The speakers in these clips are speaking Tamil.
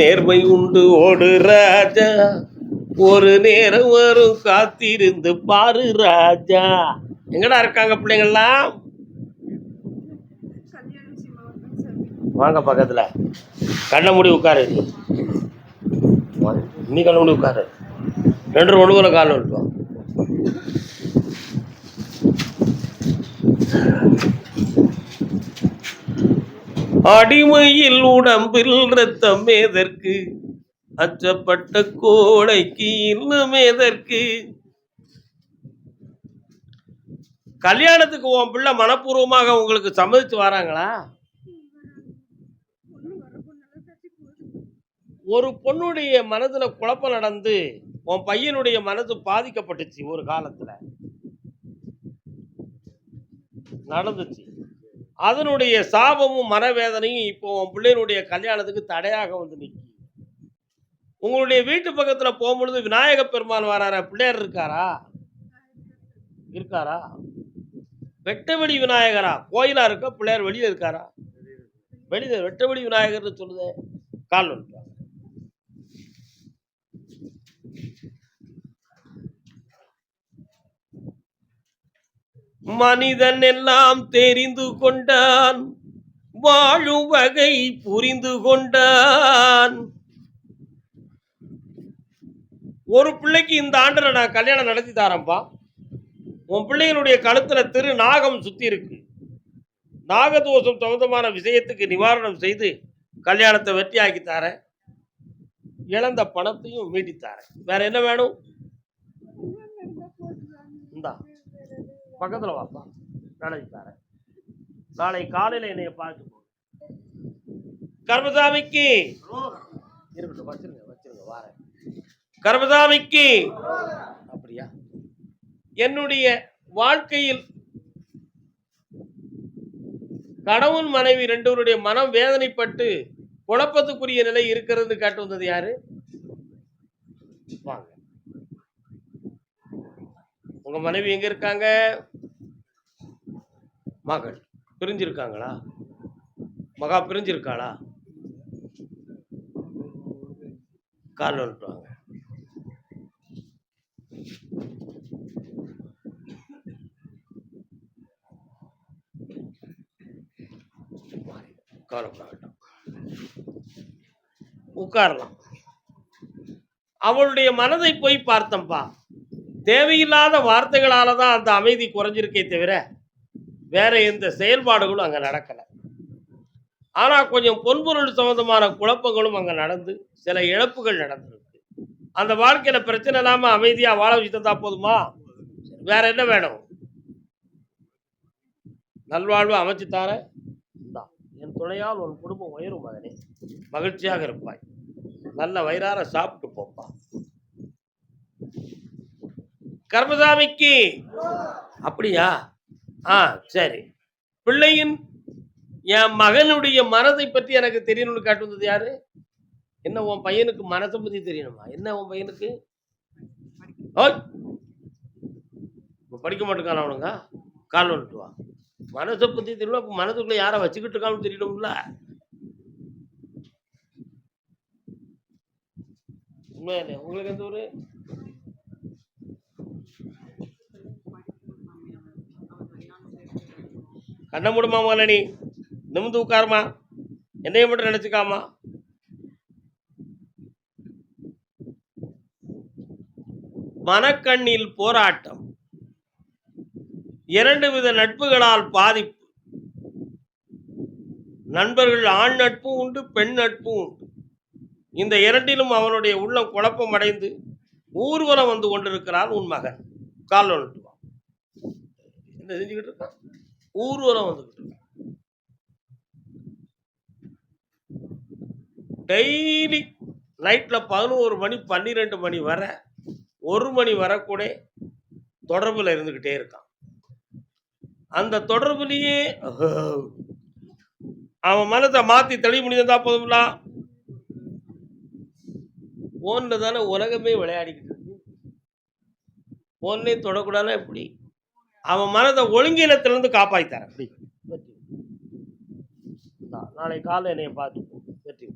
நேர்மை உண்டு ஓடு ராஜா. ஒரு நேரம் வரும் காத்திருந்து பாரு ராஜா. எங்கடா இருக்காங்க பிள்ளைங்கள்லாம்? வாங்க பக்கத்துல. கண்ணை மூடி உட்காரு. நீ வாங்க. முடி கண்ணை மூடி உட்காரு. ரெண்டு ஒழுங்குல காலம் விட்டுவா அடிமையில் உடம்பில் ரத்தம் எதற்கு அச்சப்பட்ட கோடைக்கு இன்னும் எதற்கு கல்யாணத்துக்கு உன் பிள்ளை மனப்பூர்வமாக உங்களுக்கு சம்மதிச்சு வராங்களா? ஒரு பொண்ணுடைய மனதுல குழப்பம் நடந்து உன் பையனுடைய மனது பாதிக்கப்பட்டுச்சு ஒரு காலத்துல. நடந்துச்சு. அதனுடைய சாபமும் மனவேதனையும் இப்போ உன் பிள்ளையினுடைய கல்யாணத்துக்கு தடையாக வந்து நிற்கி உங்களுடைய வீட்டு பக்கத்தில் போகும்பொழுது விநாயக பெருமான் வராரா? பிள்ளையார் இருக்காரா? இருக்காரா? வெட்டவெளி விநாயகரா? கோயிலா இருக்க? பிள்ளையார் வெளியே இருக்காரா? வெளியே வெட்டவெளி விநாயகர்னு சொல்லுது. கால் மனிதன் எல்லாம் தெரிந்து கொண்டான் வாழும் வகை புரிந்து கொண்டான். ஒரு பிள்ளைக்கு இந்த ஆண்டுல நான் கல்யாணம் நடத்தி தரேன்ப்பா. உன் பிள்ளைகளுடைய கழுத்துல திரு நாகம் சுத்தி இருக்கு. நாகதோஷம் சம்பந்தமான விஷயத்துக்கு நிவாரணம் செய்து கல்யாணத்தை வெற்றியாக்கி தரேன். இழந்த பணத்தையும் மீட்டி தரேன். வேற என்ன வேணும்? இந்தா. பக்கத்துல வாப்பா நடத்தி தரேன் நாளை காலையில என்னைய பார்த்து போ. கர்மசாமிக்கு. இருக்கட்டும் வச்சிருங்க வச்சிருங்க வாரேன். கர்மசாமிக்கு. அப்படியா? என்னுடைய வாழ்க்கையில் கணவன் மனைவி ரெண்டுவருடைய மனம் வேதனைப்பட்டு குழப்பத்துக்குரிய நிலை இருக்கிறது காட்டு வந்தது யாரு? வாங்க. உங்க மனைவி எங்க இருக்காங்க? மகள். பிரிஞ்சிருக்காங்களா? மகா பிரிஞ்சிருக்காளா? கால் வந்துட்டு வாங்க கவலைப்படாகட்டும் உட்காரலாம். அவளுடைய மனதை போய் பார்த்தம்பா. தேவையில்லாத வார்த்தைகளால தான் அந்த அமைதி குறைஞ்சிருக்கே தவிர வேற எந்த செயல்பாடுகளும் அங்கே நடக்கலை. ஆனால் கொஞ்சம் பொன்பொருள் சம்பந்தமான குழப்பங்களும் அங்கே நடந்து சில இழப்புகள் நடந்திருக்கு. அந்த வாழ்க்கையில் பிரச்சனை இல்லாமல் அமைதியாக வாழ வச்சுட்டா போதுமா? வேற என்ன வேணும்? நல்வாழ்வு அமைச்சு தார. என் துணையால் உன் குடும்பம் உயரும் மகனே. மகிழ்ச்சியாக இருப்பாய். நல்ல வயிறார சாப்பிட்டு போ. கர்மசாமிக்கு. அப்படியா? ஆ சரி. பிள்ளையின் என் மகனுடைய மனதை பற்றி எனக்கு தெரியணும்னு காட்டுவது வந்தது யாரு? என்ன உன் பையனுக்கு மனசை பத்தி தெரியணுமா? என்ன உன் பையனுக்கு? ஓய்! படிக்க மாட்டேங்கான அவனுங்க. கால் வந்துட்டு வா. மனசை பத்தி தெரியணும் அப்ப மனதுக்குள்ள யாரை வச்சுக்கிட்டு இருக்கான்னு தெரியணும்ல. உண்மையாலே உங்களுக்கு எந்த ஒரு கண்ணை மூடுமா முதல்ல நீ நிமிந்து உட்காருமா. என்னைய மட்டும் நினச்சிக்காமா. மனக்கண்ணில் போராட்டம். இரண்டு வித நட்புகளால் பாதிப்பு. நண்பர்கள் ஆண் நட்பும் உண்டு பெண் நட்பும் உண்டு. இந்த இரண்டிலும் அவனுடைய உள்ளம் குழப்பம் அடைந்து ஊர்வலம் வந்து கொண்டிருக்கிறான் உன் மகன். கால் நட்டுவான் என்ன செஞ்சுக்கிட்டு இருக்கான்? ஊர்வலம் வந்துக்கிட்டு டெய்லி நைட்டில் பதினோரு மணி பன்னிரெண்டு மணி வர ஒரு மணி வரக்கூட தொடர்பில் இருந்துக்கிட்டே இருக்கான். அந்த தொடர்புலேயே அவன் மனதை மாற்றி தெளிய முடிந்ததா போதும்ல? ஃபோனில் தானே உலகமே விளையாடிக்கிட்டு இருக்கு. ஃபோன்லேயே தொடக்கூடாதுன்னா எப்படி? அவன் மனதை ஒழுங்கீனத்திலிருந்து காப்பாய்த்தார் அப்படி. நாளை காலை என்னைய பார்த்து. வெற்றி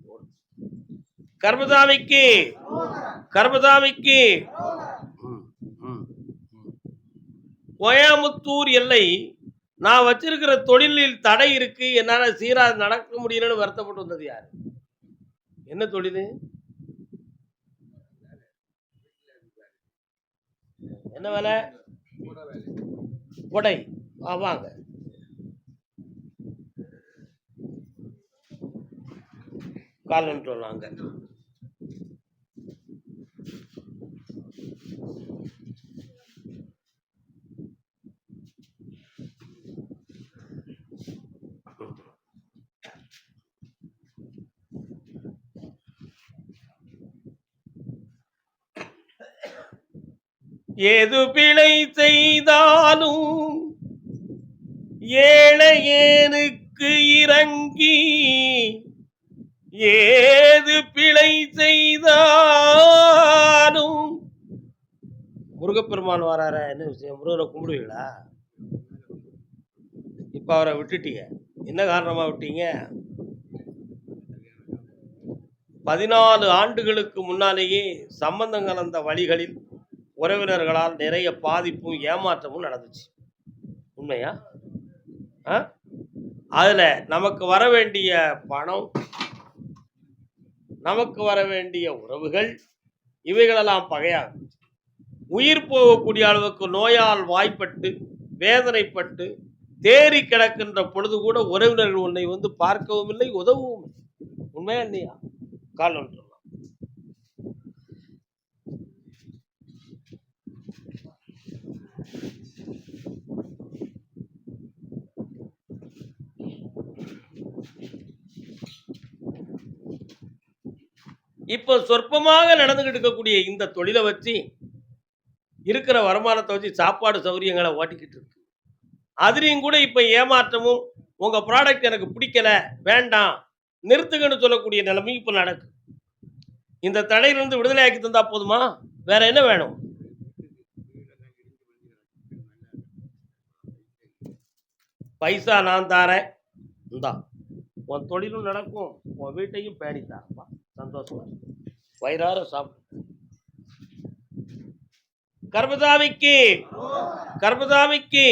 ம், ம். கோயமுத்தூர் எல்லை நான் வச்சிருக்கிற தொழிலில் தடை இருக்கு என்னால சீரா நடக்க முடியலன்னு வருத்தப்பட்டு வந்தது யாரு? என்ன தொழில்? என்ன வேலை? கொடை. ஆவாங்க. வாங்க காலன்னு ஏது பிழை செய்தாலும் ஏழையேனுக்கு இறங்கி ஏது பிழை செய்தாலும். முருகப்பெருமான் வரார? என்ன விஷயம்? முருகரை கும்பிடுவீங்களா? இப்ப அவரை விட்டுட்டீங்க. என்ன காரணமா விட்டீங்க? பதினாலு ஆண்டுகளுக்கு முன்னாலேயே சம்பந்தம் கலந்த வழிகளில் உறவினர்களால் நிறைய பாதிப்பும் ஏமாற்றமும் நடந்துச்சு. உண்மையா? ஆ? அதில் நமக்கு வர வேண்டிய பணம் நமக்கு வர வேண்டிய உறவுகள் இவைகளெல்லாம் பகையாகும் உயிர் போகக்கூடிய அளவுக்கு நோயால் வாய்ப்பட்டு வேதனைப்பட்டு தேறி கிடக்கின்ற பொழுது கூட உறவினர்கள் உன்னை வந்து பார்க்கவும் இல்லை உதவவும் இல்லை. உண்மையா இல்லையா? கால் ஒன்று இப்போ சொற்பமாக நடந்துகிட்டு இருக்கக்கூடிய இந்த தொழிலை வச்சு இருக்கிற வருமானத்தை வச்சு சாப்பாடு சௌகரியங்களை ஓட்டிக்கிட்டு இருக்கு. அதுலேயும் கூட இப்போ ஏமாற்றமும் உங்கள் ப்ராடக்ட் எனக்கு பிடிக்கல வேண்டாம் நிறுத்துங்கன்னு சொல்லக்கூடிய நிலைமை இப்போ நடக்கு. இந்த தடையிலிருந்து விடுதலையாக்கி தந்தா போதுமா? வேற என்ன வேணும்? பைசா நான் தாரேன். இந்தா உன் தொழிலும் நடக்கும் உன் வீட்டையும் பேடி தாரப்பா சந்தோஷமா வயிறார சாப்பிடு. கர்மதாமிக்கு கர்மதாமிக்கு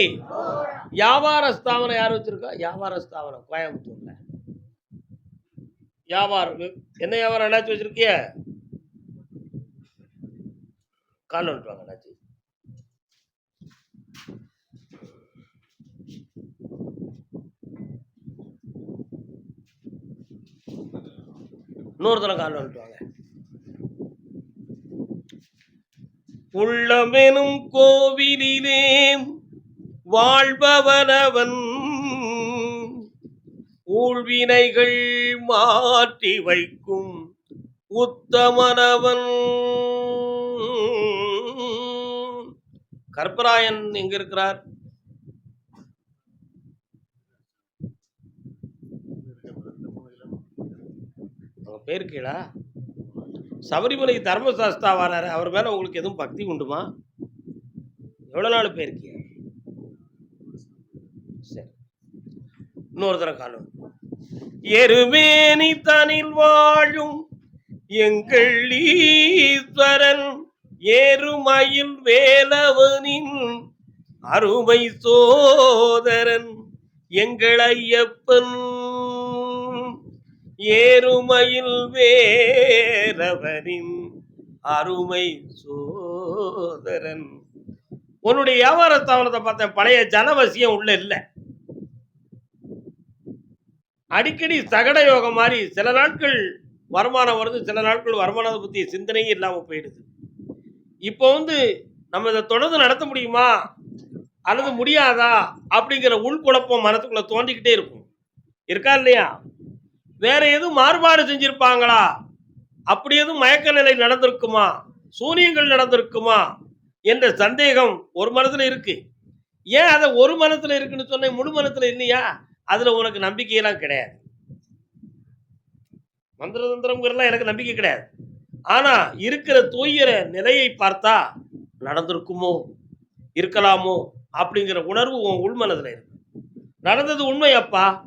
வியாபார ஸ்தாபனம் யார் வச்சிருக்கா? வியாபார ஸ்தாபனம் கோயம்புத்தூர்ல. வியாபாரம் என்ன வியாபாரம் என்னாச்சு வச்சிருக்கிய? கால் வந்துட்டு வாங்க என்னாச்சு இன்னொரு தரம் கால் வந்துட்டுவாங்க உள்ளவெனும் கோவிலிலே வாழ்பவனவன் ஊழ்வினைகள் மாற்றி வைக்கும் உத்தமனவன். கற்பராயன் எங்க இருக்கிறார்? அவங்க பேர் கீழா? சபரிமலை தர்மசாஸ்தா வராரு அவர் மேல உங்களுக்கு எதுவும் பக்தி உண்டுமா? எவ்வளவு நாள் போயிருக்கீங்க? சரி. இன்னொரு தரம் காணும். எருமேனி தனில் வாழும் எங்கள் ஈஸ்வரன் ஏறுமயில் வேலவனின் அருமை சோதரன் எங்கள் ஐயப்பன் ஏறுமையில் வேறவரின் அருமை சோதரன். உன்னுடைய வியாபார ஸ்தாபனத்தை பார்த்தேன் பழைய ஜனவசியம் உள்ள இல்லை. அடிக்கடி சகட யோகம் மாதிரி சில நாட்கள் வருமானம் வருது சில நாட்கள் வருமானத்தை பற்றிய சிந்தனையே இல்லாமல் போயிடுது. இப்போ வந்து நம்ம இதை தொடர்ந்து நடத்த முடியுமா? அல்லது முடியாதா? அப்படிங்கிற உள்குழப்பம் மனத்துக்குள்ளே தோண்டிக்கிட்டே இருக்கும். இருக்கா இல்லையா? வேற எதுவும் மாறுபாடு செஞ்சிருப்பாங்களா? அப்படி எதுவும் மயக்க நிலை நடந்திருக்குமா? சூனியங்கள் நடந்திருக்குமா? என்ற சந்தேகம் ஒரு மனத்துல இருக்கு. ஏன் அதை ஒரு மனத்துல இருக்குன்னு சொன்ன முழு மனத்துல இல்லையா? அதுல உனக்கு நம்பிக்கையெல்லாம் கிடையாது. மந்திர தந்திரம்ங்கிறதுலாம் எனக்கு நம்பிக்கை கிடையாது. ஆனா இருக்கிற தூயிற நிலையை பார்த்தா நடந்திருக்குமோ? இருக்கலாமோ? அப்படிங்கிற உணர்வு உன் உள்மனதுல இருக்கு. நடந்தது உண்மை அப்பா.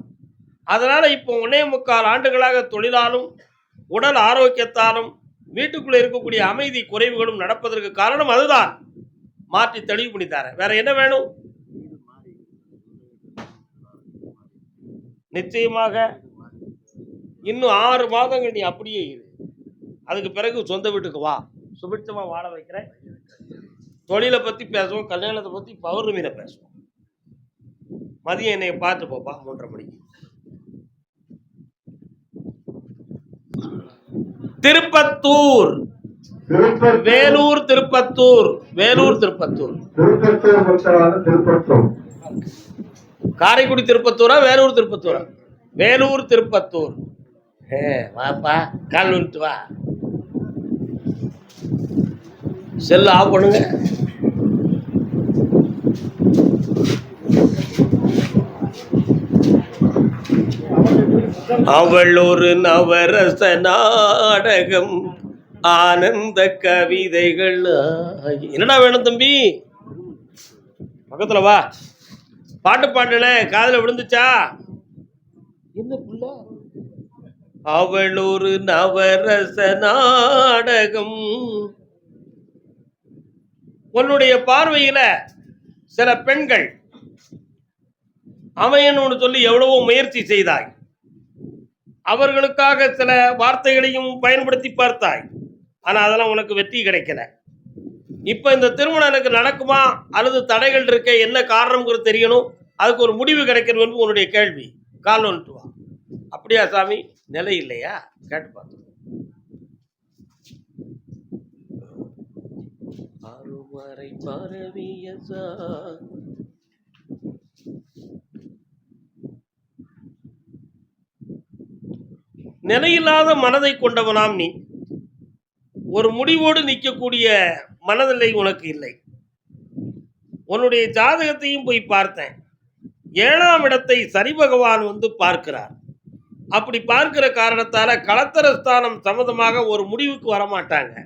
அதனால் இப்போ ஒன்னே முக்கால் ஆண்டுகளாக தொழிலாலும் உடல் ஆரோக்கியத்தாலும் வீட்டுக்குள்ளே இருக்கக்கூடிய அமைதி குறைவுகளும் நடப்பதற்கு காரணம் அதுதான். மாற்றி தெளிவு பண்ணி தரேன் வேற என்ன வேணும்? நிச்சயமாக இன்னும் ஆறு மாதங்கள் நீ அப்படியே இரு. அதுக்கு பிறகு சொந்த வீட்டுக்கு வா. சுபிட்சமாக வாழ வைக்கிறேன். தொழிலை பற்றி பேசுவோம் கல்யாணத்தை பற்றி பௌர்ணமியில் பேசுவோம். மதியம் என்னை பார்த்து போப்பா மூன்றரை மணிக்கு. திருப்பத்தூர். வேலூர் திருப்பத்தூர். வேலூர் திருப்பத்தூர். காரைக்குடி திருப்பத்தூரா வேலூர் திருப்பத்தூரா? வேலூர் திருப்பத்தூர். ஏ வாப்பா கால் விட்டு வா. செல்ல ஆஃப் பண்ணுங்க. அவள் ஒரு நவரச நாடகம் ஆனந்த கவிதைகள் என்னடா வேணும் தம்பி? பக்கத்துல வா. பாட்டு பாட்டுல காதுல விழுந்துச்சா? என்ன புள்ள? அவள் ஒரு நவரச நாடகம். உன்னுடைய பார்வையில சில பெண்கள் அமையணும்னு சொல்லி எவ்வளவோ முயற்சி செய்தாய். அவர்களுக்காக சில வார்த்தைகளையும் பயன்படுத்தி பார்த்தாய். ஆனால் அதெல்லாம் உனக்கு வெற்றி கிடைக்கல. இப்போ இந்த திருமணம் எனக்கு நடக்குமா? அல்லது தடைகள் இருக்க? என்ன காரணம்ங்கிறது தெரியணும். அதுக்கு ஒரு முடிவு கிடைக்கணும் என்பது உன்னுடைய கேள்வி. கால் வந்துட்டு வா. அப்படியா சாமி? நிலை இல்லையா? கேட்டு பார்த்து அருமறை பரவிய நிலையில்லாத மனதை கொண்டவனாம் நீ. ஒரு முடிவோடு நிற்கக்கூடிய மனநிலை உனக்கு இல்லை. உன்னுடைய ஜாதகத்தையும் போய் பார்த்தேன். ஏழாம் இடத்தை சனி பகவான் வந்து பார்க்கிறார். அப்படி பார்க்கிற காரணத்தால களத்தரஸ்தானம் சம்மந்தமாக ஒரு முடிவுக்கு வரமாட்டாங்க.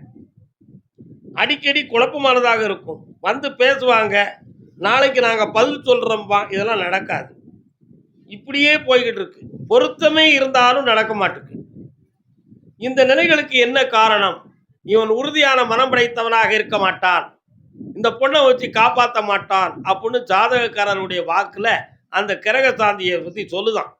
அடிக்கடி குழப்பமானதாக இருக்கும். வந்து பேசுவாங்க. நாளைக்கு நாங்கள் பதில் சொல்கிறோம்பா இதெல்லாம் நடக்காது. இப்படியே போய்கிட்டு இருக்கு. பொருத்தமே இருந்தாலும் நடக்க மாட்டுக்கு. இந்த நிலைகளுக்கு என்ன காரணம்? இவன் உறுதியான மனம் படைத்தவனாக இருக்க மாட்டான். இந்த பொண்ணை வச்சு காப்பாற்ற மாட்டான் அப்படின்னு ஜாதகக்காரருடைய வாக்குல அந்த கிரக சாந்தியை பத்தி சொல்லுதான்.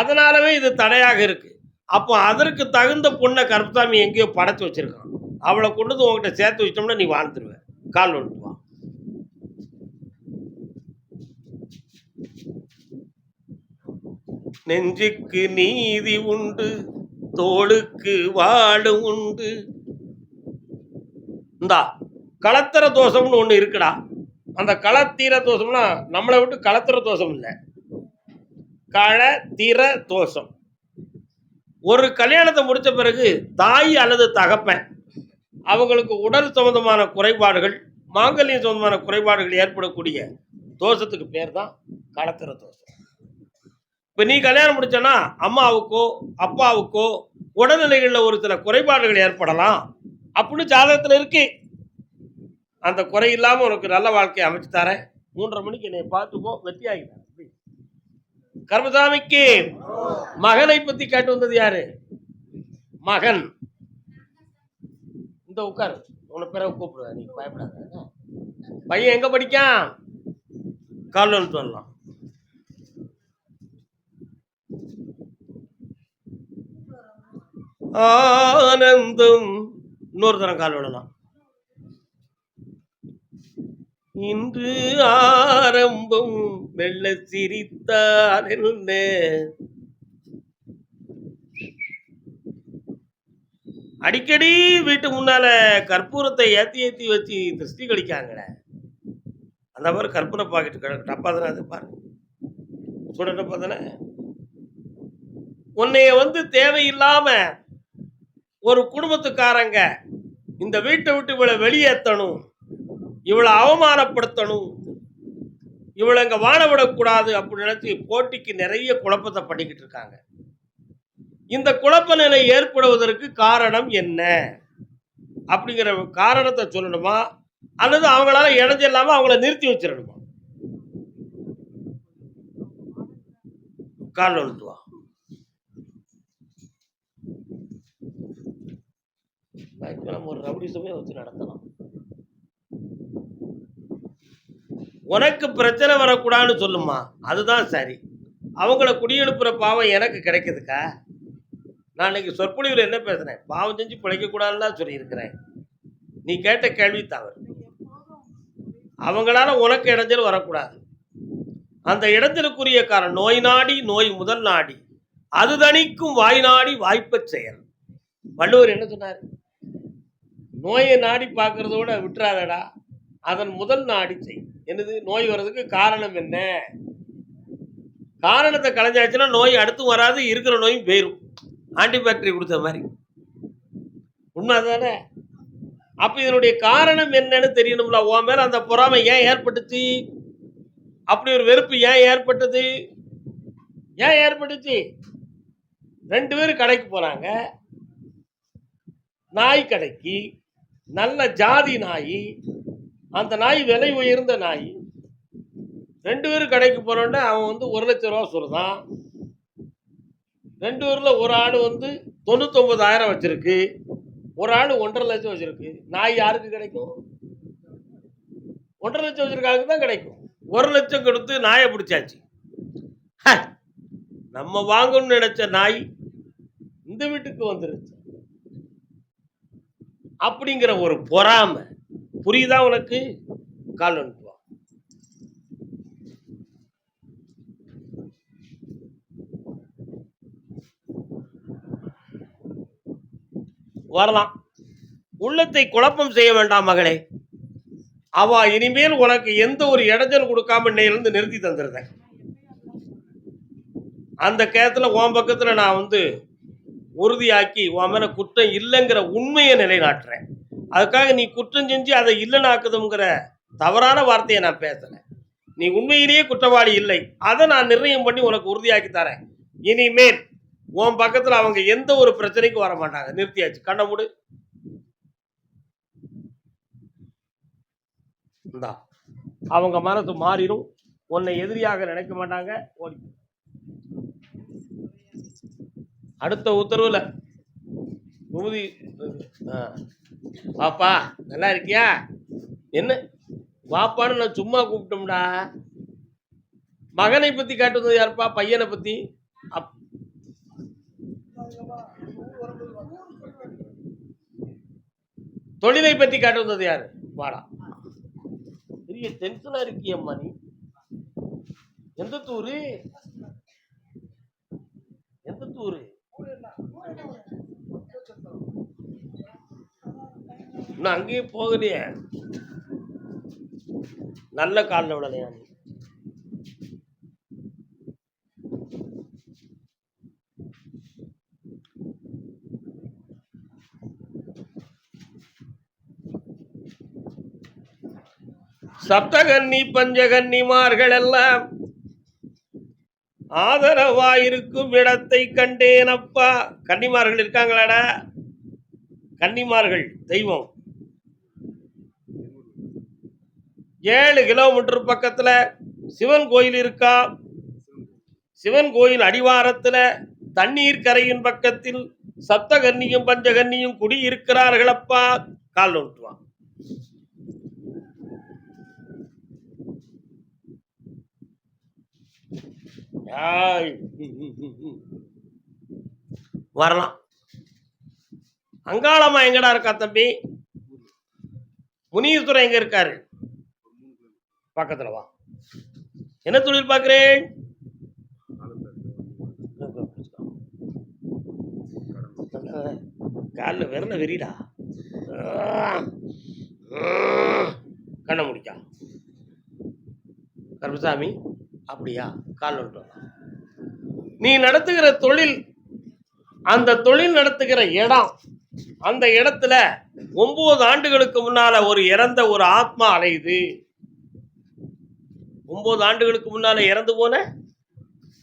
அதனாலவே இது தடையாக இருக்கு. அப்போ அதற்கு தகுந்த பொண்ணை கருப்பசாமி எங்கேயோ படைச்சு வச்சிருக்கான். அவளை கொண்டு வந்து உங்ககிட்ட சேர்த்து வச்சிட்டோம்னா நீ வாழ்ந்துருவேன் கால் ஒன்று வா நெஞ்சுக்கு நீதி உண்டு தோளுக்கு வாடு உண்டு. இந்தா களத்திர தோஷம்னு ஒன்று இருக்குடா. அந்த களத்தீர தோஷம்னா நம்மளை விட்டு களத்திர தோஷம் இல்லை. களத்திர தோஷம். ஒரு கல்யாணத்தை முடிச்ச பிறகு தாய் அல்லது தகப்பன் அவங்களுக்கு உடல் சம்பந்தமான குறைபாடுகள் மாங்கல்யம் சம்பந்தமான குறைபாடுகள் ஏற்படக்கூடிய தோஷத்துக்கு பேர் தான் களத்திர தோஷம். இப்போ நீ கல்யாணம் முடிச்சனா அம்மாவுக்கோ அப்பாவுக்கோ உடல்நிலைகளில் ஒரு சில குறைபாடுகள் ஏற்படலாம் அப்படின்னு ஜாதகத்தில் இருக்கு. அந்த குறை இல்லாமல் உனக்கு நல்ல வாழ்க்கையை அமைச்சு தரேன். மூன்றரை மணிக்கு என்னை பார்த்துக்கோ வெற்றி ஆகிட்டேன் கர்மசாமிக்கு மகனை பத்தி கேட்டு வந்தது யாரு? மகன். இந்த உட்காரு. உன்னை பிறகு கூப்பிடுவேன் நீ பயப்படாத. பையன் எங்க படிக்கான்? கால்வன் சொல்லலாம் ஆனந்தம். இன்னொரு தரம் கால் விடலாம். இன்று ஆரம்பம் வெள்ள சிரித்தார் என்ன அடிக்கடி வீட்டு முன்னால கற்பூரத்தை ஏத்தி ஏத்தி வச்சு திருஷ்டி கழிக்காங்களே அந்த மாதிரி கற்பூர பாக்கெட் கிடக்கு டப்பா தானே அது பாருங்க. சுட டப்பா தானே உன்னைய வந்து தேவையில்லாம ஒரு குடும்பத்துக்காரங்க இந்த வீட்டை விட்டு இவளை வெளியேற்றணும் இவளை அவமானப்படுத்தணும். இவளை இங்க வாழ விடக்கூடாது அப்படின்னு நினச்சி போட்டிக்கு நிறைய குழப்பத்தை பண்ணிக்கிட்டு இருக்காங்க. இந்த குழப்ப நிலை ஏற்படுவதற்கு காரணம் என்ன? அப்படிங்கிற காரணத்தை சொல்லணுமா? அல்லது அவங்களால இணைஞ்சு இல்லாமல் அவங்கள நிறுத்தி வச்சிடணுமா? கால் வா இப்போ நம்ம ஒரு ரவுடிசமே வச்சு நடத்தலாம். உனக்கு பிரச்சனை வரக்கூடாதுன்னு சொல்லுமா? அதுதான் சரி. அவங்கள குடியெழுப்புற பாவம் எனக்கு கிடைக்குதுக்கா? நான் இன்னைக்கு சொற்பொழிவில் என்ன பேசுறேன்? பாவம் செஞ்சு பிழைக்கக்கூடாதுன்னு தான் சொல்லியிருக்கிறேன். நீ கேட்ட கேள்வி தவறு. அவங்களால உனக்கு இடைஞ்சல் வரக்கூடாது. அந்த இடத்திற்குரிய காரணம் நோய் நாடி நோய் முதல் நாடி. அது தணிக்கும் வாய் நாடி வாய்ப்பச் செயல். வள்ளுவர் என்ன சொன்னார்? நோயை நாடி பார்க்கறதோட விட்டுறாதடா. அதன் முதல் நாடி செய். என்னது? நோய் வர்றதுக்கு காரணம் என்ன? காரணத்தை கலைஞ்சாச்சுன்னா நோய் அடுத்தும் வராது இருக்கிற நோயும் போயிடும் ஆன்டிபாக்டரி கொடுத்த மாதிரி. உண்மை தானே அப்போ இதனுடைய காரணம் என்னன்னு தெரியணும்ல. உன் மேலே அந்த பொறாமை ஏன் ஏற்பட்டுச்சு? அப்படி ஒரு வெறுப்பு ஏன் ஏற்பட்டது? ஏன் ஏற்பட்டுச்சு? ரெண்டு பேரும் கடைக்கு போகிறாங்க நாய் கடைக்கு. நல்ல ஜாதி நாய் அந்த நாய் விலை உயர்ந்த நாய். ரெண்டு பேரும் கடைக்கு போனோடனே அவன் வந்து ஒரு லட்ச ரூபா சொல்கிறான் ரெண்டு பேரில் ஒரு ஆள் வந்து தொண்ணூத்தொம்பதாயிரம் வச்சுருக்கு. ஒரு ஆள் ஒன்றரை லட்சம் வச்சுருக்கு. நாய் யாருக்கு கிடைக்கும்? ஒன்றரை லட்சம் வச்சிருக்காங்க தான் கிடைக்கும். ஒரு லட்சம் கொடுத்து நாயை பிடிச்சாச்சு. ஹ, நம்ம வாங்கணும்னு நினச்ச நாய் இந்த வீட்டுக்கு வந்துருச்சு. அப்படிங்கிற ஒரு பொறாமை. புரியுதா உனக்கு? கால் அனுப்புவா. வரலாம். உள்ளத்தை குழப்பம் செய்ய வேண்டாம் மகளே. அவ இனிமேல் உனக்கு எந்த ஒரு இடைஞ்சல் கொடுக்காம இன்னையிலிருந்து நிறுத்தி தந்துருந்தேன் அந்த கேத்துல உன் பக்கத்துல நான் வந்து உறுதியாக்கி உன் மேலே குற்றம் இல்லைங்கிற உண்மையை நிலைநாட்டுறேன். அதுக்காக நீ குற்றம் செஞ்சு அதை இல்லைனாக்குதுங்கிற தவறான வார்த்தையை நான் பேசலை நீ உண்மையிலேயே குற்றவாளி இல்லை. அதை நான் நிர்ணயம் பண்ணி உனக்கு உறுதியாக்கி தரேன். இனிமேல் உன் பக்கத்தில் அவங்க எந்த ஒரு பிரச்சனைக்கும் வர மாட்டாங்க. நிறுத்தியாச்சு. கண்ண மூடு. இந்தா அவங்க மனசு மாறிடும். உன்னை எதிரியாக நினைக்க மாட்டாங்க. ஓடி போ. அடுத்த உத்தரவுல. விபூதி ஆ. வாப்பா நல்லா இருக்கியா? என்ன? வாப்பான்னு நான் சும்மா கூப்பிட்டோம்டா. மகனை பத்தி காட்டுவது யாருப்பா? பையனை பத்தி? அப். தொழிலை பத்தி காட்டு வந்தது யாரு? வாடா. பெரிய டென்ஷனா இருக்கியம்மா நீ. எந்த தூரு? எந்த தூரு? இன்னும் அங்கேயும் போகலையே. நல்ல காலில் விடலையா நீ? சப்தகன்னி பஞ்சகன்னிமார்கள் எல்லாம் ஆதரவாயிருக்கும் இடத்தை கண்டேனப்பா. கன்னிமார்கள் இருக்காங்களாடா? கன்னிமார்கள் தெய்வம். ஏழு கிலோமீட்டர் பக்கத்துல சிவன் கோயில் இருக்கா? சிவன் கோயில் அடிவாரத்துல தண்ணீர் கரையின் பக்கத்தில் சப்தகன்னியும் பஞ்சகன்னியும் குடியிருக்கிறார்களப்பா. கால் நோட்டுவான் வரலாம். அங்காளம்மா எங்கடா இருக்கா தம்பி? முனியத்துறை எங்க இருக்காரு? பக்கத்துல வா. என்ன தொழில் பார்க்கிறேன்? காலில் விரல வெறிடா கண்ணை முடிக்கா. கருப்பசாமி அப்படியா? கால் விட்டு நீ நடத்துகிற தொழில் அந்த தொழில் நடத்துகிற இடம் அந்த இடத்துல ஒன்பது ஆண்டுகளுக்கு முன்னால ஒரு இறந்த ஒரு ஆத்மா அலையுது. ஒன்பது ஆண்டுகளுக்கு முன்னால இறந்து போன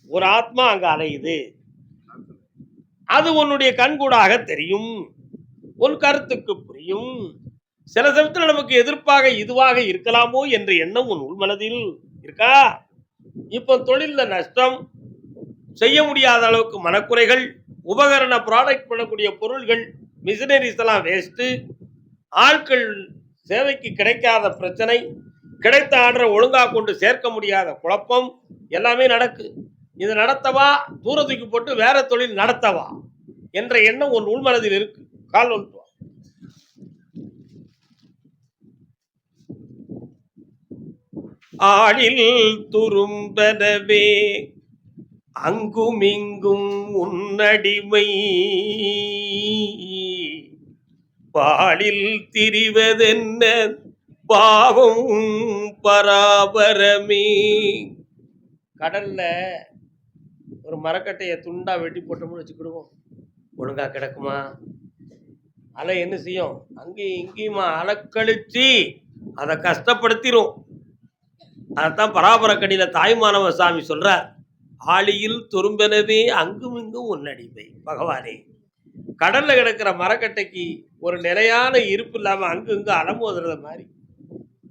ஒரு ஆத்மா அங்க அலையுது. அது உன்னுடைய கண்கூடாக தெரியும். உன் கருத்துக்கு புரியும். சில சமயத்தில் நமக்கு எதிர்ப்பாக இதுவாக இருக்கலாமோ என்ற எண்ணம் உன் உள்மனதில் இருக்கா? இப்போ தொழிலில் நஷ்டம் செய்ய முடியாத அளவுக்கு மனக்குறைகள் உபகரண ப்ராடக்ட் பண்ணக்கூடிய பொருள்கள் மிஷினரிஸ் எல்லாம் வேஸ்ட்டு ஆட்கள் சேவைக்கு கிடைக்காத பிரச்சனை கிடைத்த ஆர்டரை ஒழுங்காக கொண்டு சேர்க்க முடியாத குழப்பம் எல்லாமே நடக்கு. இது நடத்தவா? தூரத்துக்கு போட்டு வேற தொழில் நடத்தவா? என்ற எண்ணம் ஒரு உள்மனதில் இருக்கு. கால் ஒன்று வா. ஆளில் துரும்பனவே அங்குமிங்கும் உன்னடிமை. பாலில் திரிவதென்ன பாவம் பராபரமே. கடல்ல ஒரு மரக்கட்டையை துண்டா வெட்டி போட்டோம்னு வச்சுக்கிடுவோம். ஒழுங்கா கிடக்குமா? அலை என்ன செய்யும்? அங்கேயும் இங்கேயுமா அலக்கழிச்சு அதை கஷ்டப்படுத்திரும். அதைத்தான் பராபரக்கடியில தாய்மானவ சாமி சொல்றார். ஆழியில் துரும்பெனவே அங்கும் இங்கும் உன்னடிமை பகவானே கடல்ல கிடக்கிற மரக்கட்டைக்கு ஒரு நிலையான இருப்பு இல்லாம அங்கு இங்கு அலமோதுறத மாதிரி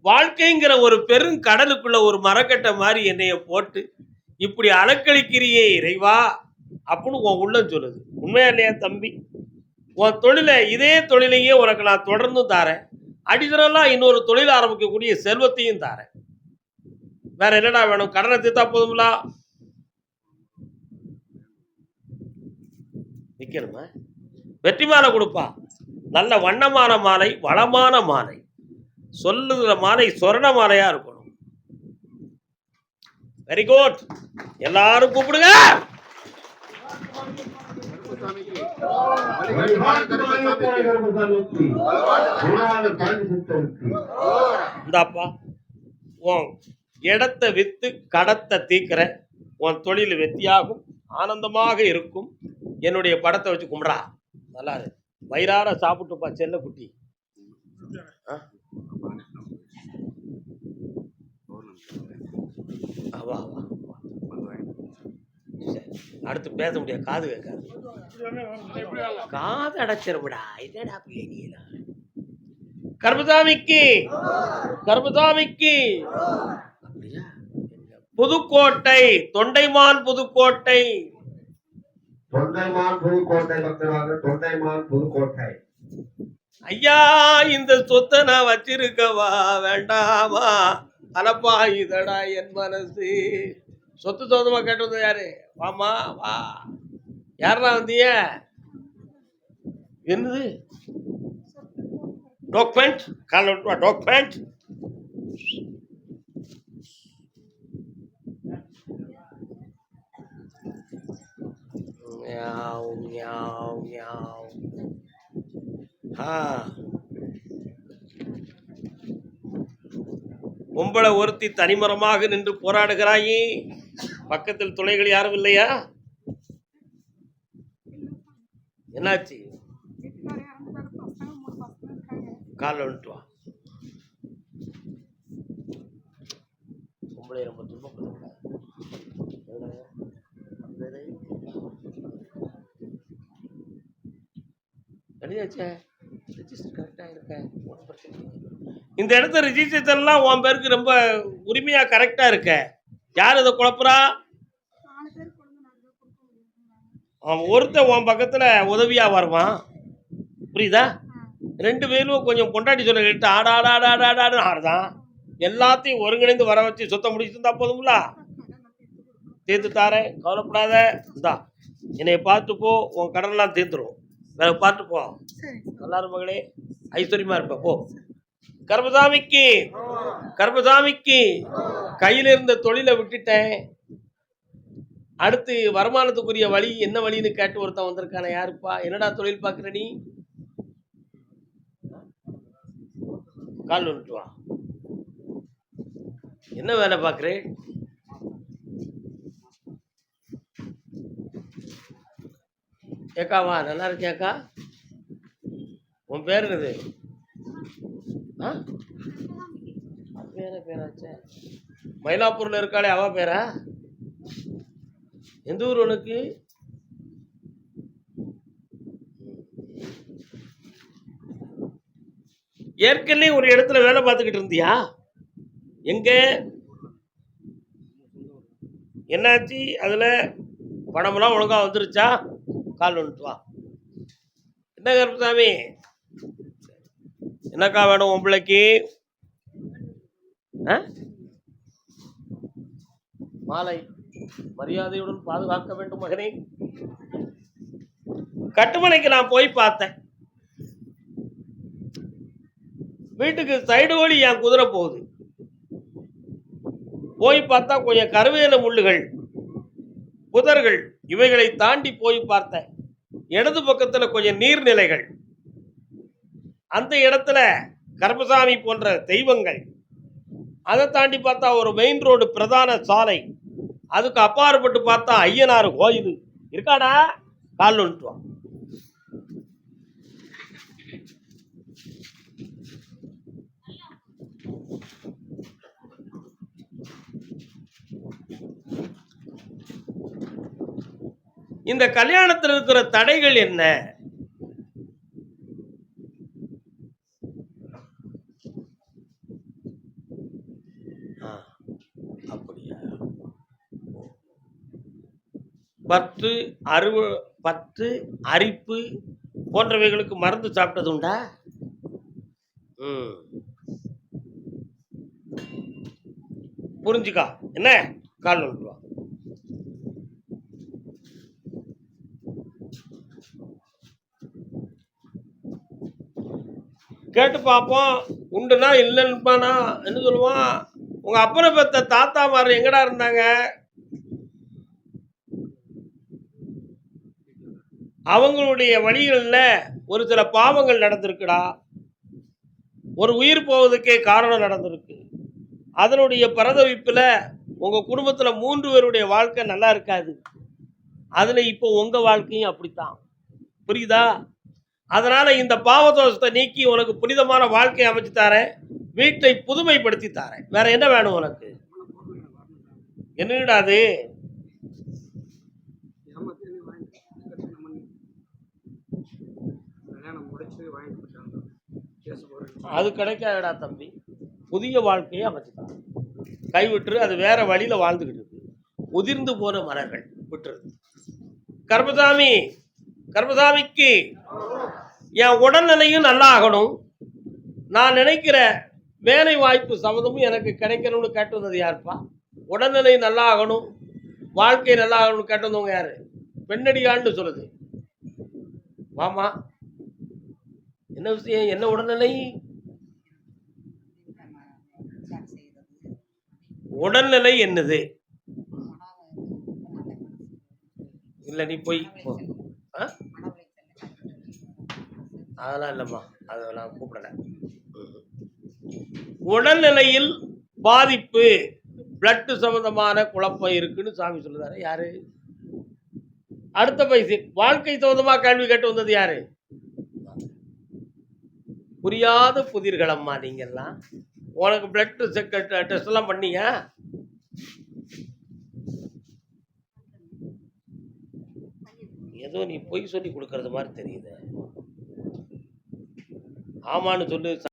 வாழ்க்கைங்கிற ஒரு பெரும் கடலுக்குள்ள ஒரு மரக்கட்டை மாதிரி என்னைய போட்டு இப்படி அலக்களிக்கிறியே இறைவா அப்படின்னு உன் உள்ளம் சொல்லுது. உண்மையா இல்லையா தம்பி? உன் தொழிலை இதே தொழிலையே உனக்கு நான் தொடர்ந்தும் தாரேன். அடித்தரெல்லாம் இன்னொரு தொழில் ஆரம்பிக்கக்கூடிய செல்வத்தையும் தாரேன். வேற என்னடா வேணும்? கடனை தீர்த்தா போதுங்களா நிற்கணுமா வெற்றி மாலை கொடுப்பா. நல்ல வண்ணமான மாலை வளமான மாலை. சொல்லுகிற மாலை சொரண மாலையா இருக்கணும். வெரி குட் எல்லாரும் கூப்பிடுங்க. இந்தாப்பா உன் இடத்தை வித்து கடத்தை தீக்கிற உன் தொழில் வெற்றியாகும். ஆனந்தமாக இருக்கும். என்னுடைய படத்தை வச்சு கும்பிடா நல்லா வயிறார சாப்பிட்டுப்பா செல்ல குட்டி. ஆ? ஆ, வா வா வா. சரி. அடுத்து பேச முடியாது. காது கேட்காது. காது அடைச்சிருப்படா என்னடா பிள்ளைங்களா அப்படியா? புதுக்கோட்டை தொண்டைமான் புதுக்கோட்டை. தொண்டைமான் புதுக்கோட்டை பக்தராக தொண்டைமான் புதுக்கோட்டை. ஐயா இந்த சொத்தை நான் வச்சிருக்கவா? வேண்டாமா? அலப்பா இதடா என் மனசு. சொத்து சொந்தமா கேட்டு வந்தது யாரு? வாமா வா. யாரா வந்தீங்க? என்னது? டாக்குமெண்ட் கால டாக்குமெண்ட் மியாவ் மியாவ் மியாவ் ஆ பொம்பளை ஒருத்தி தனிமரமாக நின்று போராடுகிறாயே. பக்கத்தில் துணைகள் யாரும் இல்லையா? என்னாச்சு? காலில் வந்துட்டு வா. உம்பளை ரொம்ப எழுதியாச்சே ரெஜிஸ்டர் கரெக்டாக இருக்கேன். ஒன்றும் பிரச்சனை. இந்த இடத்த ரிஜிஸ்ட்ரேஷன்லாம் உன் பேருக்கு ரொம்ப உரிமையா கரெக்டா இருக்க. யார் இதை குழப்புறா? அவன் ஒருத்தன் உன் பக்கத்துல உதவியா வருவான். புரியுதா? ரெண்டு பேரும் கொஞ்சம் பொண்டாட்டி சொல்ல கேட்டு ஆடாடாடாடாடான்னு ஆடுதான். எல்லாத்தையும் ஒருங்கிணைந்து வர வச்சு சுத்தம் முடிச்சுட்டு இருந்தா போதுங்களா தீர்த்து தாரேன் கவலைப்படாத. இந்தா என்னைய பார்த்து போ உன் கடன்லாம் தீர்த்துரும். வேற பார்த்து போ. எல்லாரும் மகளே ஐஸ்வர்யமா இருப்ப போ. கர்மசாமிக்கு கர்மசாமிக்கு கையில இருந்த தொழிலை விட்டுட்டேன். அடுத்து வருமானத்துக்குரிய வழி என்ன வழின்னு கேட்டு ஒருத்தன் வந்திருக்கானே யாருப்பா? என்னடா தொழில் பார்க்குற நீ? கால் வந்துட்டு வா என்ன வேலை பார்க்குறேன் ஏக்காவா நல்லா இருக்கியாக்கா உன் பேர் இது ஆ? பேர பேராச்சே. மயிலாப்பூரில் இருக்காளே அவ பேரா? எந்த ஊர் உனக்கு? ஏற்கனவே ஒரு இடத்துல வேலை பார்த்துக்கிட்டு இருந்தியா? எங்க? என்னாச்சு? அதில் பணமெல்லாம் ஒழுங்காக வந்துருச்சா? கால் வந்துட்டு வா. என்ன கருப்பசாமி? என்னக்கா வேணும் உன் பிள்ளைக்கு? ஆ? மாலை மரியாதையுடன் பாதுகாக்க வேண்டும் மகனே. கட்டுமனைக்கு நான் போய் பார்த்தேன். வீட்டுக்கு சைடு வழி என் குதிரை போகுது. போய் பார்த்தா கொஞ்சம் கருவேல முள்ளுகள் புதர்கள் இவைகளை தாண்டி போய் பார்த்தேன் இடது பக்கத்தில் கொஞ்சம் நீர்நிலைகள். அந்த இடத்துல கருப்பசாமி போன்ற தெய்வங்கள். அதை தாண்டி பார்த்தா ஒரு மெயின் ரோடு பிரதான சாலை. அதுக்கு அப்பாற்பட்டு பார்த்தா ஐயனார் கோயில். இருக்காடா? கால் வந்துட்டு வா இந்த கல்யாணத்தில் இருக்கிற தடைகள் என்ன? அப்படியா? பத்து அறுவ பத்து அரிப்பு போன்றவைகளுக்கு மருந்து சாப்பிட்டது உண்டா? ம். புரிஞ்சுக்கா. என்ன? கால் வந்துட்டு வா கேட்டு பார்ப்போம். உண்டுனா இல்லைன்னுப்பானா என்ன சொல்லுவான்? உங்க அப்பனை பெத்த தாத்தா மாதிரி எங்கடா இருந்தாங்க? அவங்களுடைய வழிகளில் ஒரு சில பாவங்கள் நடந்திருக்குடா. ஒரு உயிர் போவதுக்கே காரணம் நடந்திருக்கு. அதனுடைய பரதவிப்பில் உங்கள் குடும்பத்தில் மூன்று பேருடைய வாழ்க்கை நல்லா இருக்காது. அதில் இப்போ உங்கள் வாழ்க்கையும் அப்படித்தான். புரியுதா? அதனால் இந்த பாவதோஷத்தை நீக்கி உனக்கு புனிதமான வாழ்க்கை அமைச்சு தாரேன். வீட்டை புதுமைப்படுத்தி தாரேன். வேற என்ன வேணும் உனக்கு? என்னடா அது? கல்யாணம் வாங்கிட்டு அது கிடைக்காதடா தம்பி. புதிய வாழ்க்கையை அமைச்சுட்டான் கைவிட்டுரு அது வேற வழியில வாழ்ந்துகிட்டு இருக்கு. உதிர்ந்து போன மலர்கள் விட்டுருது. கர்மசாமி கர்மசாமிக்கு என் உடல்நிலையும் நல்லா ஆகணும் நான் நினைக்கிற வேலை வாய்ப்பு சம்மதமும் எனக்கு கிடைக்கணும்னு கேட்டு வந்தது யாருப்பா? உடல்நிலை நல்லா ஆகணும் வாழ்க்கை நல்லா ஆகணும்னு கேட்டு வந்தவங்க யாரு? பெண்ணடியான்னு சொல்லுது. மாமா என்ன விஷயம்? என்ன உடல்நிலை? உடல்நிலை என்னது? இல்லை நீ போய் போ. அதெல்லாம் இல்லைம்மா. அதை நான் கூப்பிடல. உடல்நிலையில் பாதிப்பு பிளட் சம்பந்தமான குழப்பம் இருக்குன்னு சாமி சொல்லுதாரு. யாரு? அடுத்த பைசு வாழ்க்கை சம்பந்தமா கேள்வி கேட்டு வந்தது யாரு? புரியாத புதிர்களம்மா நீங்கெல்லாம். உனக்கு பிளட் டெஸ்ட் எல்லாம் பண்ணீங்க? ஏதோ நீ பொய் சொல்லி கொடுக்கறது மாதிரி தெரியுது. ஆமான்னு சொல்லு